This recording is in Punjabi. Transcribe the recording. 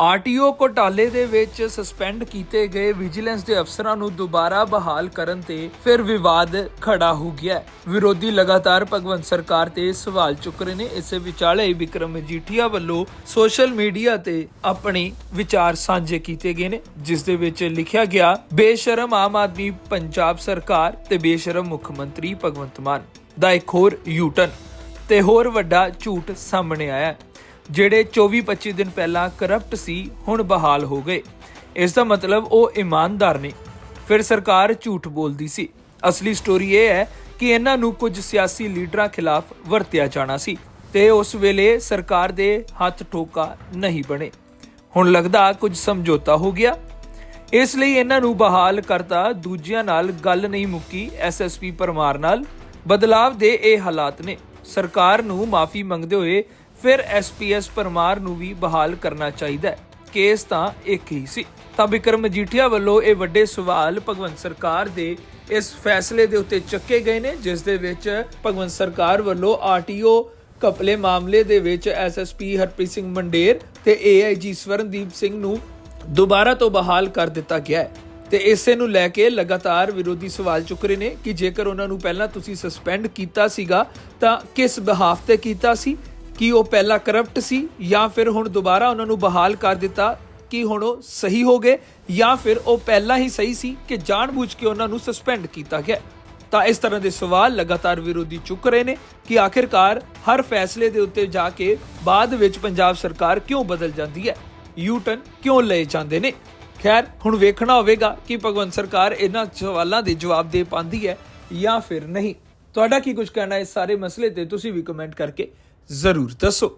ਆਰਟੀਓ ਘੋਟਾਲੇ ਦੇ ਵਿੱਚ ਸਸਪੈਂਡ ਕੀਤੇ ਗਏ ਵਿਜੀਲੈਂਸ ਦੇ ਅਫਸਰਾਂ ਨੂੰ ਦੁਬਾਰਾ ਬਹਾਲ ਕਰਨ ਤੇ ਫਿਰ ਵਿਵਾਦ ਖੜਾ ਹੋ ਗਿਆ ਵਿਰੋਧੀ ਲਗਾਤਾਰ ਭਗਵੰਤ ਸਰਕਾਰ ਤੇ ਸਵਾਲ ਚੁੱਕ ਰਹੇ ਨੇ। ਇਸੇ ਵਿਚਾਲੇ ਵਿਕਰਮ ਮਜੀਠੀਆ ਵੱਲੋਂ ਸੋਸ਼ਲ ਮੀਡੀਆ ਤੇ ਆਪਣੀ ਵਿਚਾਰ ਸਾਂਝੇ ਕੀਤੇ ਗਏ ਨੇ, ਜਿਸ ਦੇ ਵਿੱਚ ਲਿਖਿਆ ਗਿਆ, ਬੇਸ਼ਰਮ ਆਮ ਆਦਮੀ ਪੰਜਾਬ ਸਰਕਾਰ ਤੇ ਬੇਸ਼ਰਮ ਮੁੱਖ ਮੰਤਰੀ ਭਗਵੰਤ ਮਾਨ ਦਾ ਇੱਕ ਹੋਰ ਯੂਟਨ ਤੇ ਹੋਰ ਵੱਡਾ ਝੂਠ ਸਾਹਮਣੇ ਆਇਆ ਜਿਹੜੇ 24-25 ਦਿਨ ਪਹਿਲਾਂ ਕਰਪਟ ਸੀ, ਹੁਣ ਬਹਾਲ ਹੋ ਗਏ। ਇਸ ਦਾ ਮਤਲਬ ਉਹ ਇਮਾਨਦਾਰ ਨੇ। ਫਿਰ ਸਰਕਾਰ ਝੂਠ ਬੋਲਦੀ ਸੀ। ਅਸਲੀ ਸਟੋਰੀ ਇਹ ਹੈ ਕਿ ਇਹਨਾਂ ਨੂੰ ਕੁਝ ਸਿਆਸੀ ਲੀਡਰਾਂ ਖਿਲਾਫ ਵਰਤਿਆ ਜਾਣਾ ਸੀ ਤੇ ਉਸ ਵੇਲੇ ਸਰਕਾਰ ਦੇ ਹੱਥ ਠੋਕਾ ਨਹੀਂ ਬਣੇ। ਹੁਣ ਲੱਗਦਾ ਕੁਝ ਸਮਝੌਤਾ ਹੋ ਗਿਆ। ਇਸ ਲਈ ਇਹਨਾਂ ਨੂੰ ਬਹਾਲ ਕਰਤਾ ਦੂਜਿਆਂ ਨਾਲ ਗੱਲ ਨਹੀਂ ਮੁੱਕੀ ਐਸਐਸਪੀ ਪਰਮਾਰ ਨਾਲ। ਬਦਲਾਵ ਦੇ ਇਹ ਹਾਲਾਤ ਨੇ। ਸਰਕਾਰ ਨੂੰ ਮਾਫੀ ਮੰਗਦੇ ਹੋਏ ਫਿਰ ਐਸਪੀਐਸ ਪਰਮਾਰ ਨੂੰ ਵੀ ਬਹਾਲ ਕਰਨਾ ਚਾਹੀਦਾ ਹੈ। ਕੇਸ ਤਾਂ ਇੱਕ ਹੀ ਸੀ। ਤਾਂ ਵਿਕਰਮ ਮਜੀਠੀਆ ਵੱਲੋਂ ਇਹ ਵੱਡੇ ਸਵਾਲ ਭਗਵੰਤ ਸਰਕਾਰ ਦੇ ਇਸ ਫੈਸਲੇ ਦੇ ਉੱਤੇ ਚੱਕੇ ਗਏ ਨੇ, ਜਿਸ ਦੇ ਵਿੱਚ ਭਗਵੰਤ ਸਰਕਾਰ ਵੱਲੋਂ ਆਰਟੀਓ ਕਪਲੇ ਮਾਮਲੇ ਦੇ ਵਿੱਚ ਐਸਐਸਪੀ ਹਰਪ੍ਰੀਤ ਸਿੰਘ ਮੰਡੇਰ ਤੇ ਏਆਈਜੀ ਸਵਰਨਦੀਪ ਸਿੰਘ ਨੂੰ ਦੁਬਾਰਾ ਤੋਂ ਬਹਾਲ ਕਰ ਦਿੱਤਾ ਗਿਆ ਹੈ। ਤੇ ਇਸੇ ਨੂੰ ਲੈ ਕੇ ਲਗਾਤਾਰ ਵਿਰੋਧੀ ਸਵਾਲ ਚੁੱਕ ਰਹੇ ਨੇ ਕਿ ਜੇਕਰ ਉਹਨਾਂ ਨੂੰ ਪਹਿਲਾਂ ਤੁਸੀਂ ਸਸਪੈਂਡ ਕੀਤਾ ਸੀਗਾ, ਤਾਂ ਕਿਸ ਬਿਹਾਫ ਤੇ ਕੀਤਾ ਸੀ? ਕਿ ਉਹ ਪਹਿਲਾਂ ਕਰਪਟ ਸੀ ਜਾਂ ਫਿਰ ਹੁਣ ਦੁਬਾਰਾ ਉਹਨਾਂ ਨੂੰ ਬਹਾਲ ਕਰ ਦਿੱਤਾ ਕਿ ਹੁਣ ਉਹ ਸਹੀ ਹੋ ਗਏ ਜਾਂ ਫਿਰ ਉਹ ਪਹਿਲਾਂ ਹੀ ਸਹੀ ਸੀ ਕਿ ਜਾਣਬੁੱਝ ਕੇ ਉਹਨਾਂ ਨੂੰ ਸਸਪੈਂਡ ਕੀਤਾ ਗਿਆ। ਤਾਂ ਇਸ ਤਰ੍ਹਾਂ ਦੇ ਸਵਾਲ ਲਗਾਤਾਰ ਵਿਰੋਧੀ ਚੁੱਕ ਰਹੇ ਨੇ ਕਿ ਆਖਿਰਕਾਰ ਹਰ ਫੈਸਲੇ ਦੇ ਉੱਤੇ ਜਾ ਕੇ ਬਾਅਦ ਵਿੱਚ ਪੰਜਾਬ ਸਰਕਾਰ ਕਿਉਂ ਬਦਲ ਜਾਂਦੀ ਹੈ? ਯੂ ਟਰਨ ਕਿਉਂ ਲਏ ਜਾਂਦੇ ਨੇ? ਖੈਰ, ਹੁਣ ਵੇਖਣਾ ਹੋਵੇਗਾ ਕਿ ਭਗਵੰਤ ਸਰਕਾਰ ਇਹਨਾਂ ਸਵਾਲਾਂ ਦੇ ਜਵਾਬ ਦੇ ਪਾਉਂਦੀ ਹੈ ਜਾਂ ਫਿਰ ਨਹੀਂ। ਤੁਹਾਡਾ ਕੀ ਕੁਝ ਕਹਿਣਾ ਇਸ ਸਾਰੇ ਮਸਲੇ ਤੇ? ਤੁਸੀਂ ਵੀ ਕਮੈਂਟ ਕਰਕੇ ਜ਼ਰੂਰ ਦੱਸੋ